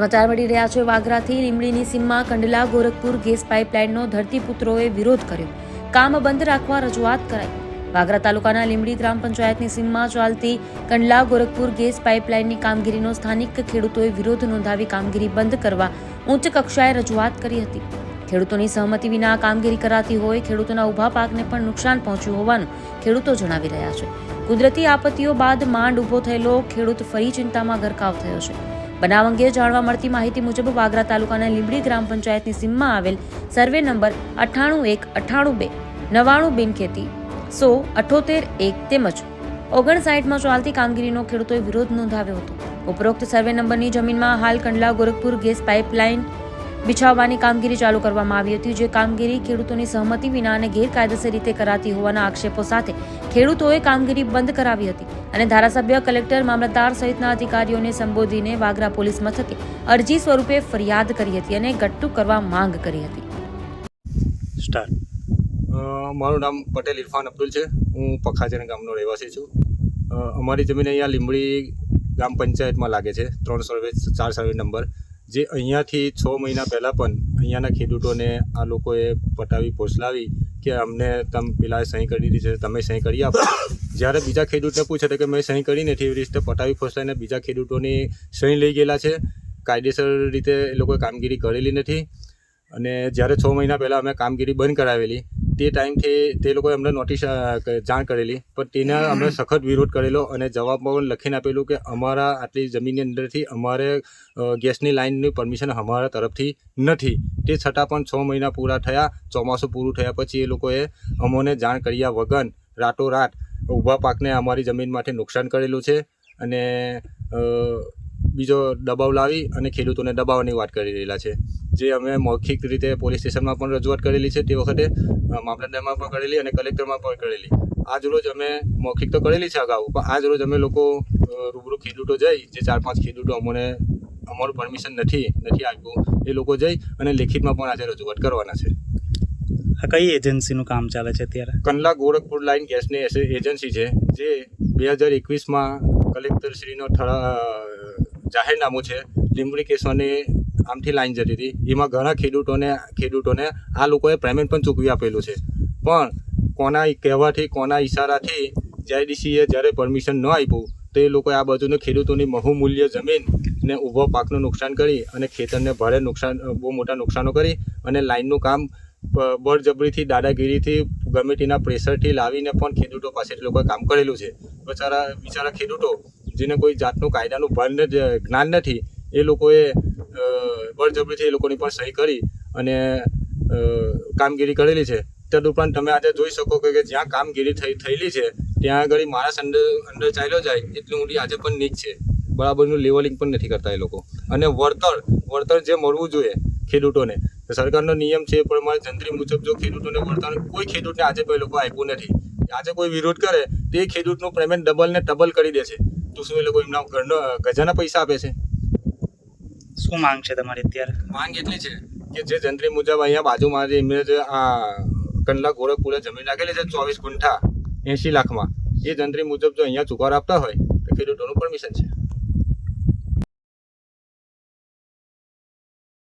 સમાચાર મળી રહ્યા છે. વાગરાથી લીમડીની સીમમાં કંડલા, ગોરખપુર ગેસ પાઇપલાઇનનો ધરતીપુત્રોએ વિરોધ કર્યો. કામ બંધ રાખવા રજૂઆત કરાઈ. વાગરા તાલુકાના લીમડી ગ્રામ પંચાયતની સીમમાં ચાલતી કંડલા, ગોરખપુર ગેસ પાઇપલાઇનની કામગીરીનો સ્થાનિક ખેડૂતોએ વિરોધ નોંધાવી કામગીરી બંધ કરવા ઉચ્ચ કક્ષાએ રજૂઆત કરી હતી. ખેડૂતોની સહમતિ વિના કામગીરી કરાતી હોય ખેડૂતોના ઊભા પાકને પણ નુકસાન પહોંચ્યું હોવાનું ખેડૂતો જણાવી રહ્યા છે. કુદરતી આપત્તિઓ બાદ માંડ ઊભો થયેલો ખેડૂત ફરી ચિંતામાં ગરકાવ થયો છે. બનાવ અંગે જાણવા મળતી માહિતી મુજબ વાગરા તાલુકાના લીંબડી ગ્રામ પંચાયતની સીમમાં આવેલ સર્વે નંબર અઠ્ઠાણું એક, અઠ્ઠાણું બે નવાણું બિનખેતી, સો, અઠોતેર એક તેમજ ઓગણસાઠમાં ચાલતી કામગીરીનો ખેડૂતોએ વિરોધ નોંધાવ્યો હતો. ઉપરોક્ત સર્વે નંબરની જમીનમાં હાલ કંડલા, ગોરખપુર ગેસ પાઇપલાઇન બિછાવવાની કામગીરી ચાલુ કરવામાં આવી હતી જે કામગીરી ખેડૂતોની સહમતિ વિના અને ગેરકાયદેસર રીતે કરાતી હોવાના આક્ષેપો સાથે ખેડૂતોએ કામગીરી બંધ કરાવી હતી અને ધારાસભ્ય કલેક્ટર મામલતદાર સહિતના અધિકારીઓને સંબોધીને વાગરા પોલીસ મથકે અરજી સ્વરૂપે ફરિયાદ કરી હતી અને ગટ્ટુ કરવા માંગ કરી હતી. સ્ટાર્ટ. મારું નામ પટેલ ઇરફાન અબ્દુલ છે. હું પખાજન ગામનો રહેવાસી છું. અમારી જમીન અહીંયા લીંબડી ગ્રામ પંચાયતમાં લાગે છે. ત્રણ સર્વે ચાર સર્વે નંબર. જે અહીંયાથી છ મહિના પહેલાં પણ અહીંયાના ખેડૂતોને આ લોકોએ પટાવી પોસલાવી કે અમને તમ પેલા સહી કરી દીધી છે, તમે સહી કરી આપો. જ્યારે બીજા ખેડૂતને પૂછે કે મેં સહી કરી નથી એવી રીતે પટાવી ફોસલાઈને બીજા ખેડૂતોની સહી લઈ ગયેલા છે. કાયદેસર રીતે એ લોકોએ કામગીરી કરેલી નથી. અને જ્યારે છ મહિના પહેલાં અમે કામગીરી બંધ કરાવેલી તે ટાઈમથી તે લોકોએ અમને નોટિસ જાણ કરેલી. પણ તેના અમે સખત વિરોધ કરેલો અને જવાબમાં પણ લખીને આપેલું કે અમારા આટલી જમીનની અંદરથી અમારે ગેસની લાઇનની પરમિશન અમારા તરફથી નથી. તે છતાં પણ છ મહિના પૂરા થયા. ચોમાસું પૂરું થયા પછી એ લોકોએ અમોને જાણ કર્યા વગર રાતોરાત ઊભા પાકને અમારી જમીન માટે નુકસાન કરેલું છે અને બીજો દબાવ લાવી અને ખેડૂતોને દબાવવાની વાત કરી રહેલા છે. જે અમે મૌખિક રીતે પોલીસ સ્ટેશનમાં પણ રજૂઆત કરેલી છે તે વખતે મામલતદારમાં પણ કરેલી અને કલેક્ટરમાં પણ કરેલી. આજ રોજ અમે મૌખિક તો કરેલી છે અગાઉ પણ આજ રોજ અમે લોકો રૂબરૂ ખેડૂતો જઈ જે ચાર પાંચ ખેડૂતો અમને અમારું પરમિશન નથી નથી આપ્યું એ લોકો જઈ અને લેખિતમાં પણ આજે રજૂઆત કરવાના છે. આ કઈ એજન્સીનું કામ ચાલે છે અત્યારે? કંડલા ગોરખપુર લાઇન ગેસની એજન્સી છે જે બે હજાર એકવીસમાં કલેક્ટરશ્રીનો જાહેરનામું છે લીંબડી કેસવાની આમથી લાઈન જતી હતી. એમાં ઘણા ખેડૂતોને ખેડૂતોને આ લોકોએ પેમેન્ટ પણ ચૂકવી આપેલું છે. પણ કોના કહેવાથી, કોના ઈશારાથી જીઆઈડીસીએ જ્યારે પરમિશન ન આપ્યું, તો એ લોકોએ આ બાજુને ખેડૂતોની બહુમૂલ્ય જમીન ને ઊભો પાકનું નુકસાન કરી અને ખેતરને ભારે નુકસાન, બહુ મોટા નુકસાનો કરી અને લાઇનનું કામ બળજબરીથી, દાદાગીરીથી ગમે તેના પ્રેશરથી લાવીને પણ ખેડૂતો પાસે લોકોએ કામ કરેલું છે. બચારા, બિચારા ખેડૂતો, જેને કોઈ જાતનું કાયદાનું ભાન જ્ઞાન નથી એ લોકોએ બળજબરીથી એ લોકોની પણ સહી કરી અને કામગીરી કરેલી છે. તદુપરાંત તમે આજે જોઈ શકો કે જ્યાં કામગીરી થઈ, થયેલી છે, ત્યાં આગળ માણસ અંદર અંદર ચાલ્યો જાય, એટલી ઊંડી આજે પણ નીચ છે. બરાબરનું લેવલિંગ પણ નથી કરતા એ લોકો. અને વળતર વળતર જે મળવું જોઈએ ખેડૂતોને સરકારનો નિયમ છે એ પ્રમાણે જંત્રી મુજબ જો ખેડૂતોને વળતર, કોઈ ખેડૂતને આજે કોઈ લોકો આપ્યું નથી. આજે કોઈ વિરોધ કરે, તે ખેડૂતનું પેમેન્ટ ડબલ ને ડબલ કરી દે છે તો શું એ લોકો એમના ઘરનો ગજાના પૈસા આપે છે? શું માંગ છે તમારી અત્યારે? માંગ એટલી છે કે જે જંત્રી મુજબ અહીંયા બાજુમાં જે એમને જે આ કંડલા ગોરખપુરે જમીન રાખેલી છે ચોવીસ ગુંઠા એંશી લાખમાં, એ જંત્રી મુજબ જો અહીંયા ચુકારો આપતા હોય તો ખેડૂતોનું પરમિશન છે.